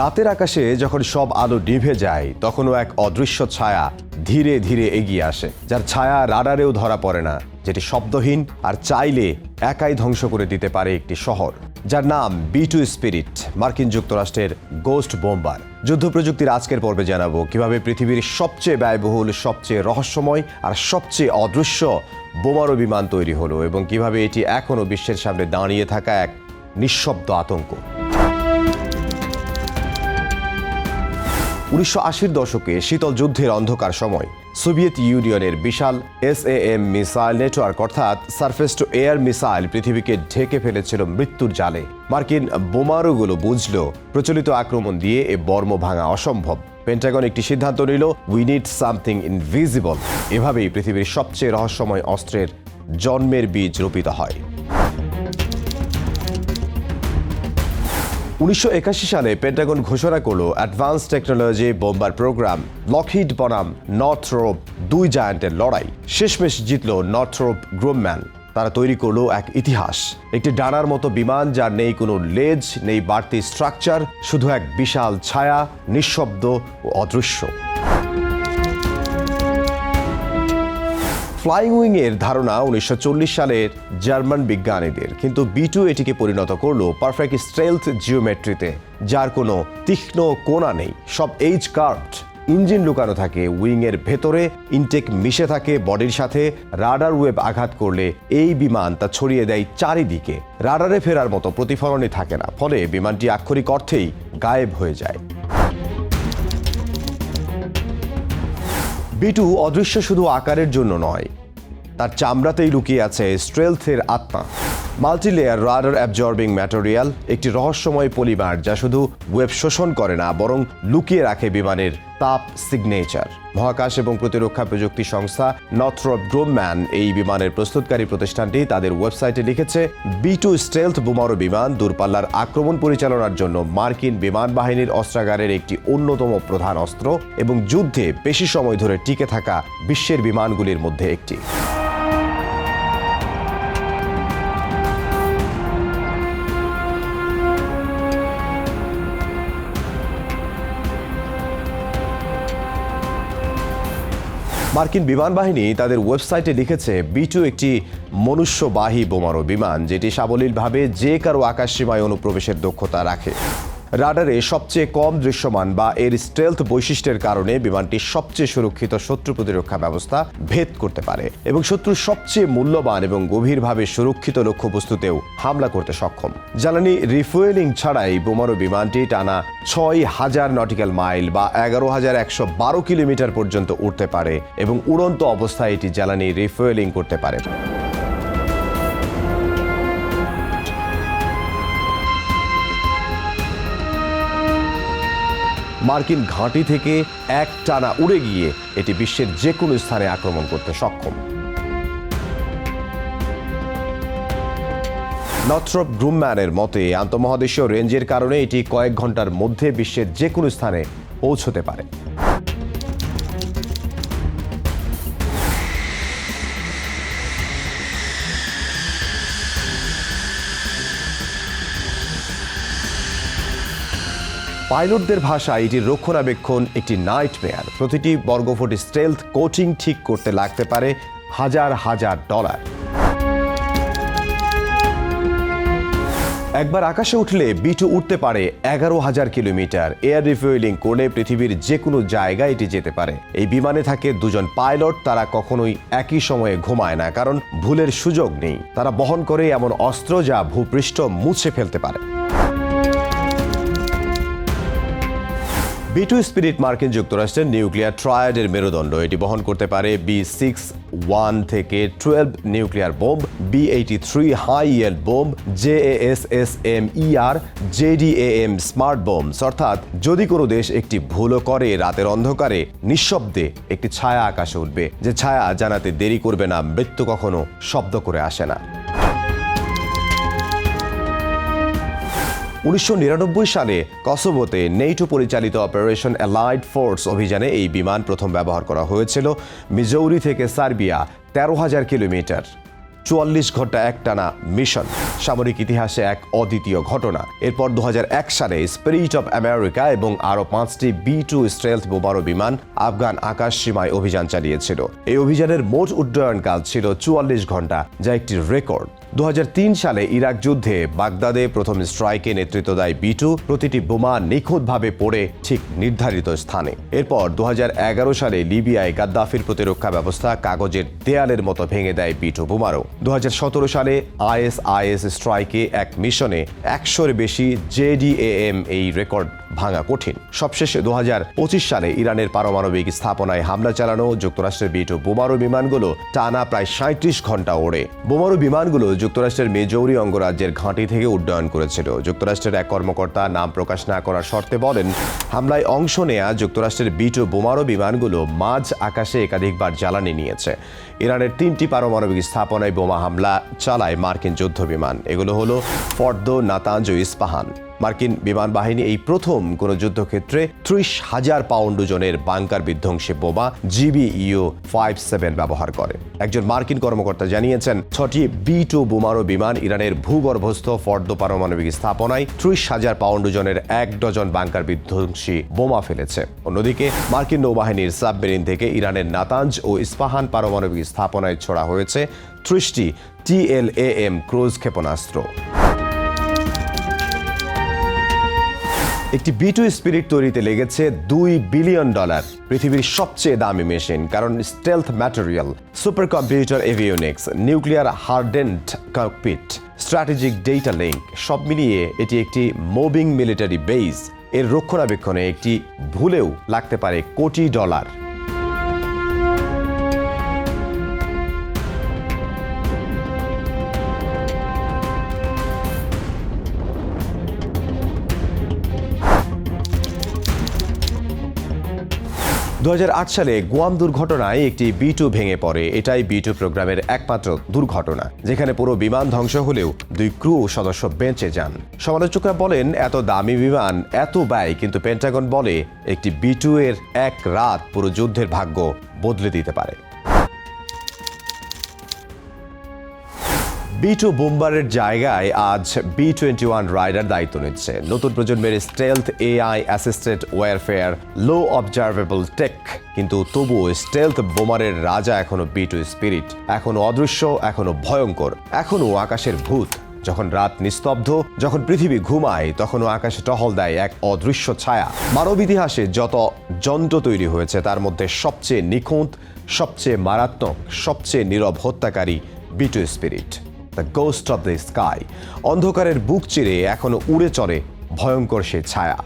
রাতের আকাশে যখন সব আলো নিভে যায়, তখনও এক অদৃশ্য ছায়া ধীরে ধীরে এগিয়ে আসে, যার ছায়া রাডারেও ধরা পড়ে না, যেটি শব্দহীন আর চাইলে একাই ধ্বংস করে দিতে পারে একটি শহর, যার নাম বি টু স্পিরিট মার্কিন যুক্তরাষ্ট্রের গোস্ট বোম্বার যুদ্ধ প্রযুক্তির আজকের পর্বে জানাব কীভাবে পৃথিবীর সবচেয়ে ব্যয়বহুল, সবচেয়ে রহস্যময় আর সবচেয়ে অদৃশ্য বোমারো বিমান তৈরি হলো এবং কীভাবে এটি এখনও বিশ্বের সামনে দাঁড়িয়ে থাকা এক নিঃশব্দ আতঙ্ক। উনিশশো আশির দশকে শীতল যুদ্ধের অন্ধকার সময় সোভিয়েত ইউনিয়নের বিশাল এস এম মিসাইল নেটওয়ার্ক অর্থাৎ সারফেস টু এয়ার মিসাইল পৃথিবীকে ঢেকে ফেলেছিল মৃত্যুর জালে। মার্কিন বোমারুগুলো বুঝল, প্রচলিত আক্রমণ দিয়ে এ বর্ম ভাঙা অসম্ভব। পেন্টাগন একটি সিদ্ধান্ত নিল উই নিড সামথিং ইনভিজিবল এভাবেই পৃথিবীর সবচেয়ে রহস্যময় অস্ত্রের জন্মের বীজ রোপিত হয়। উনিশশো একাশি সালে পেন্টাগন ঘোষণা করল advance technology bomber program Lockheed বনাম নর্থরোপ দুই জায়ান্টের লড়াই। শেষমেশ জিতল নর্থরোপ গ্রোমম্যান তারা তৈরি করল এক ইতিহাস। একটি ডানার মতো বিমান যার নেই কোনো লেজ, নেই বাড়তি স্ট্রাকচার শুধু এক বিশাল ছায়া, নিঃশব্দ ও অদৃশ্য। ফ্লাইং উইং এর ধারণা উনিশশো চল্লিশ সালের জার্মান বিজ্ঞানীদের। কিন্তু বিটু এটিকে পরিণত করল পারফেক্ট স্ট্রেলথ জিওমেট্রিতে যার কোনো তীক্ষ্ণ কোণা নেই। সব এইচ কার্ভড ইঞ্জিন লুকানো থাকে উইং এর ভেতরে ইনটেক মিশে থাকে বডির সাথে রাডার ওয়েব আঘাত করলে এই বিমান তা ছড়িয়ে দেয় চারিদিকে। রাডারে ফেরার মতো প্রতিফলনই থাকে না, ফলে বিমানটি আক্ষরিক অর্থেই গায়েব হয়ে যায়। বিটু অদৃশ্য শুধু আকারের জন্য নয় তার চামড়াতেই লুকিয়ে আছে স্ট্রেলথের আত্মা। মাল্টিলেয়ার রাডার অ্যাবজর্বিং ম্যাটেরিয়াল একটি রহস্যময় পলিমার যা শুধু ওয়েব শোষণ করে না, বরং লুকিয়ে রাখে বিমানের তাপ সিগনেচার। মহাকাশ এবং প্রতিরক্ষা প্রযুক্তি সংস্থা নথরপ গ্রোমম্যান এই বিমানের প্রস্তুতকারী প্রতিষ্ঠানটি তাদের ওয়েবসাইটে লিখেছে, বি টু স্টেলথ বোমারো বিমান দূরপাল্লার আক্রমণ পরিচালনার জন্য মার্কিন বিমান বাহিনীর অস্ত্রাগারের একটি অন্যতম প্রধান অস্ত্র এবং যুদ্ধে বেশি সময় ধরে টিকে থাকা বিশ্বের বিমানগুলির মধ্যে একটি। মার্কিন বিমান বাহিনী তাদের ওয়েবসাইটে লিখেছে বিটু একটি মনুষ্যবাহী বোমারো বিমান, যেটি সাবলীলভাবে যে কারও আকাশসীমায় অনুপ্রবেশের দক্ষতা রাখে। রাডারে সবচেয়ে কম দৃশ্যমান বা এর স্টেলথ বৈশিষ্ট্যের কারণে বিমানটি সবচেয়ে সুরক্ষিত শত্রু প্রতিরক্ষা ব্যবস্থা ভেদ করতে পারে এবং শত্রুর সবচেয়ে মূল্যবান এবং গভীরভাবে সুরক্ষিত লক্ষ্যবস্তুতেও হামলা করতে সক্ষম। জ্বালানি রিফুয়েলিং ছাড়াই বোমারো বিমানটি টানা ছয় হাজার নটিক্যাল মাইল বা এগারো হাজার একশো বারো কিলোমিটার পর্যন্ত উঠতে পারে এবং উড়ন্ত অবস্থায় এটি জ্বালানি রিফুয়েলিং করতে পারে। মার্কিন ঘাঁটি থেকে এক টানা উড়ে গিয়ে এটি বিশ্বের যে কোনো স্থানে আক্রমণ করতে সক্ষম। নথ্রপ গ্রুমম্যানের মতে, আন্তঃমহাদেশীয় রেঞ্জের কারণে এটি কয়েক ঘণ্টার মধ্যে বিশ্বের যে কোনো স্থানে পৌঁছতে পারে। পাইলটদের ভাষায় এটির রক্ষণাবেক্ষণ একটি নাইটমেয়ার। প্রতিটি বর্গফুট স্ট্রেলথ কোচিং ঠিক করতে লাগতে পারে হাজার হাজার ডলার। একবার আকাশে উঠলে বিটু উঠতে পারে এগারো হাজার কিলোমিটার। এয়ার রিফুয়েলিং করলে পৃথিবীর যে কোনো জায়গায় এটি যেতে পারে। এই বিমানে থাকে দুজন পাইলট, তারা কখনোই একই সময়ে ঘুমায় না, কারণ ভুলের সুযোগ নেই। তারা বহন করে এমন অস্ত্র যা ভূপৃষ্ঠ মুছে ফেলতে পারে। বিটু স্পিরিট মার্কিন যুক্তরাষ্ট্রের নিউক্লিয়ার ট্রায়াডের মেরুদণ্ড। এটি বহন করতে পারে বি সিক্স ওয়ান থেকে twelve nuclear bomb, B eighty three high yield bomb, J S S M E R JDAM smart bombs. অর্থাৎ, যদি কোনো দেশ একটি ভুলও করে, রাতের অন্ধকারে নিঃশব্দে একটি ছায়া আকাশে উঠবে। যে ছায়া জানাতে দেরি করবে না, মৃত্যু কখনো শব্দ করে আসে না। উনিশশো নিরানব্বই সালে কসোভোতে নেইটো পরিচালিত অপারেশন অ্যালাইড ফোর্স অভিযানে এই বিমান প্রথম ব্যবহার করা হয়েছিল। মিজৌরি থেকে সার্বিয়া তেরো হাজার কিলোমিটার। চুয়াল্লিশ ঘণ্টা একটানা মিশন। সামরিক ইতিহাসে এক অদ্বিতীয় ঘটনা। এরপর দু হাজার এক সালে স্পিরিট অফ আমেরিকা এবং আরও পাঁচটি বি টু স্ট্রেলথ বোমারো বিমান আফগান আকাশ সীমায় অভিযান চালিয়েছিল। এই অভিযানের মোট উড্ডয়ন কাল ছিল চুয়াল্লিশ ঘণ্টা, যা একটি রেকর্ড। দু হাজার তিন সালে ইরাক যুদ্ধে বাগদাদে প্রথম স্ট্রাইকে নেতৃত্ব দেয় বিটু প্রতিটি বোমা নিখুঁতভাবে পড়ে ঠিক নির্ধারিত স্থানে। এরপর দু হাজার এগারো সালে লিবিয়ায় গাদ্দাফির প্রতিরক্ষা ব্যবস্থা কাগজের দেয়ালের মতো ভেঙে দেয় বিটু বোমারও। দু হাজার সতেরো সালে আইএসআইএস স্ট্রাইকে এক মিশনে একশোর বেশি জেডিএএম এই রেকর্ড ভাঙা কঠিন। সবশেষে দু হাজার পঁচিশ সালে ইরানের পারমাণবিক স্থাপনায় হামলা চালানো, যুক্তরাষ্ট্রের বিটু বোমারু বিমানগুলো টানা প্রায় সাঁত্রিশ ঘণ্টা ওড়ে। বোমারু বিমানগুলো যুক্তরাষ্ট্রের মেজৌরি অঙ্গরাজ্যের ঘাঁটি থেকে উড্ডয়ন করেছিল। যুক্তরাষ্ট্রের এক কর্মকর্তা নাম প্রকাশ না করার শর্তে বলেন, হামলায় অংশ নেয়া যুক্তরাষ্ট্রের বিটু বোমারু বিমানগুলো মাঝ আকাশে একাধিকবার জ্বালানি নিয়েছে। ইরানের তিনটি পারমাণবিক স্থাপনায় বোমা হামলা চালায় মার্কিন যুদ্ধ বিমান এগুলো হলো ফর্দ নাতাঞ্জ ইস্পাহান। মার্কিন বিমান বাহিনী এই প্রথম কোন যুদ্ধক্ষেত্রে ত্রিশ হাজার পাউন্ড ওজনের বাংকার বিধ্বংসী বোমা জিবিইউ ফাইভ সেভেন ব্যবহার করে। একজন মার্কিন কর্মকর্তা জানিয়েছেন, ছটি বি টু বোমারো বিমান ইরানের ভূগর্ভস্থ ফর্দ পারমাণবিক স্থাপনায় ত্রিশ হাজার পাউন্ড ওজনের এক ডজন বাংকার বিধ্বংসী বোমা ফেলেছে। অন্যদিকে, মার্কিন নৌবাহিনীর সাবমেরিন থেকে ইরানের নাতাঞ্জ ও ইস্পাহান পারমাণবিক স্থাপনায় ছোড়া হয়েছে ত্রিশটি টিএলএএম ক্রুজ ক্ষেপণাস্ত্র। একটি বিটু স্পিরিট তৈরিতে লেগেছে দুই বিলিয়ন ডলার পৃথিবীর সবচেয়ে দামি মেশিন, কারণ stealth material super computer avionics nuclear hardened cockpit strategic data link সব মিলিয়ে এটি একটি মুভিং মিলিটারি বেস এর রক্ষণাবেক্ষণে একটি ভুলেও লাগতে পারে কোটি ডলার দু হাজার আট সালে গুয়াম দুর্ঘটনায় একটি বি টু ভেঙে পড়ে। এটাই বি টু প্রোগ্রামের একমাত্র দুর্ঘটনা, যেখানে পুরো বিমান ধ্বংস হলেও দুই ক্রু সদস্য বেঁচে যান। সমালোচকরা বলেন, এত দামি বিমান, এত ব্যয়, কিন্তু পেন্টাগন বলে একটি বি টু এর এক রাত পুরো যুদ্ধের ভাগ্য বদলে দিতে পারে। বি টু বোম্বারের জায়গায় আজ বি টোয়েন্টি ওয়ান রাইডার দায়িত্ব নিচ্ছে। নতুন প্রজন্মের stealth AI assisted warfare low observable tech কিন্তু তবুও স্টেলথ বোমারের রাজা এখনও বি টু স্পিরিট এখনও অদৃশ্য, এখনও ভয়ঙ্কর, এখনও আকাশের ভূত। যখন রাত নিস্তব্ধ, যখন পৃথিবী ঘুমায়, তখনও আকাশে টহল দেয় এক অদৃশ্য ছায়া। মানব ইতিহাসে যত যন্ত্র তৈরি হয়েছে, তার মধ্যে সবচেয়ে নিখুঁত, সবচেয়ে মারাত্মক, সবচেয়ে নীরব হত্যাকারী B two spirit the ghost of the sky অন্ধকারের বুক চিরে এখনও উড়ে চড়ে ভয়ঙ্কর সে ছায়া।